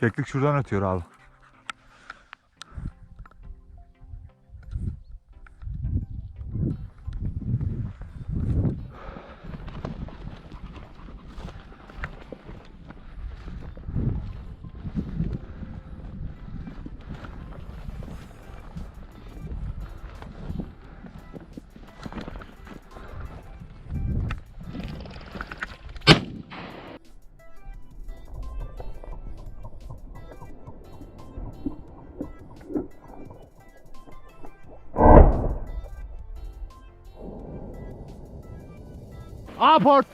Keklik şuradan ötüyor abi. Aport.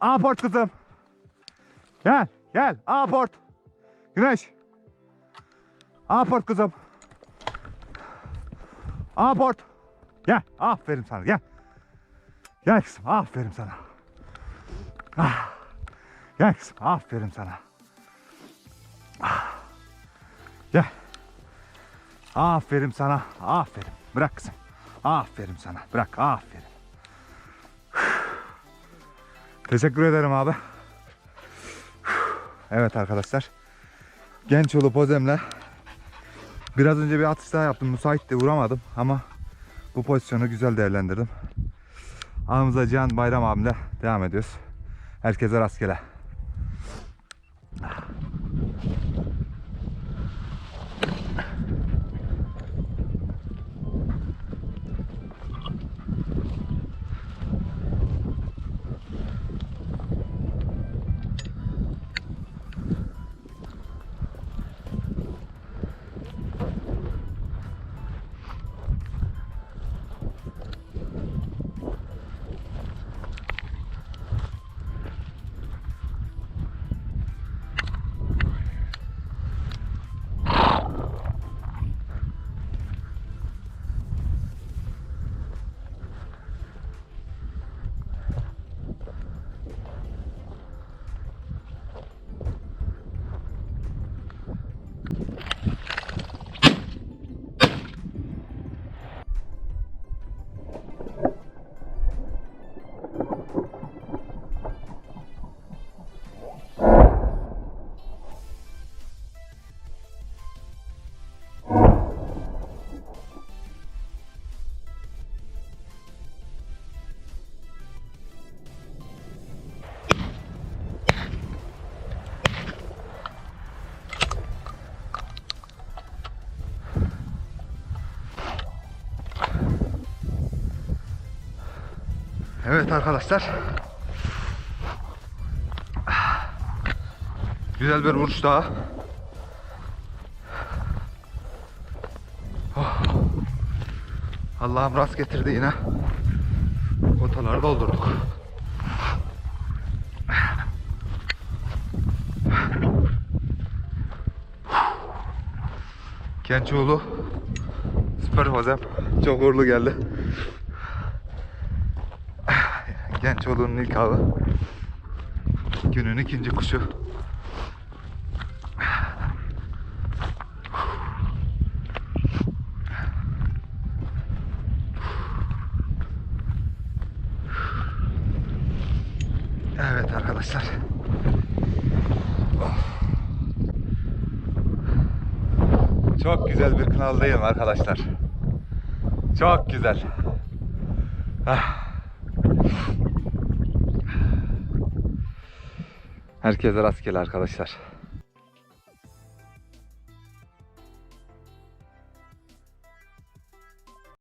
Aport kızım. Gel, gel. Aport. Güneş. Aport kızım. Aport. Gel. Aferin sana. Gel. Gel kızım. Aferin sana. Ah. Gel kızım. Aferin sana. Ah. Gel. Aferin sana. Aferin. Bırak kızım. Aferin sana. Bırak. Aferin. Teşekkür ederim abi. Evet arkadaşlar. Gençoğlu pozemle biraz önce bir atış daha yaptım. Müsaitti vuramadım ama bu pozisyonu güzel değerlendirdim. Ağımıza Cihan Bayram abimle devam ediyoruz. Herkese rastgele. Evet arkadaşlar. Güzel bir vuruş daha. Oh. Allah'ım rast getirdi yine. Otaları doldurduk. Gençoğlu süper hocam. Çok uğurlu geldi. Gençoğlu'nun ilk avı. Günün ikinci kuşu. Evet arkadaşlar. Çok güzel bir kanaldayım arkadaşlar. Çok güzel. Ah. Herkese rastgele arkadaşlar.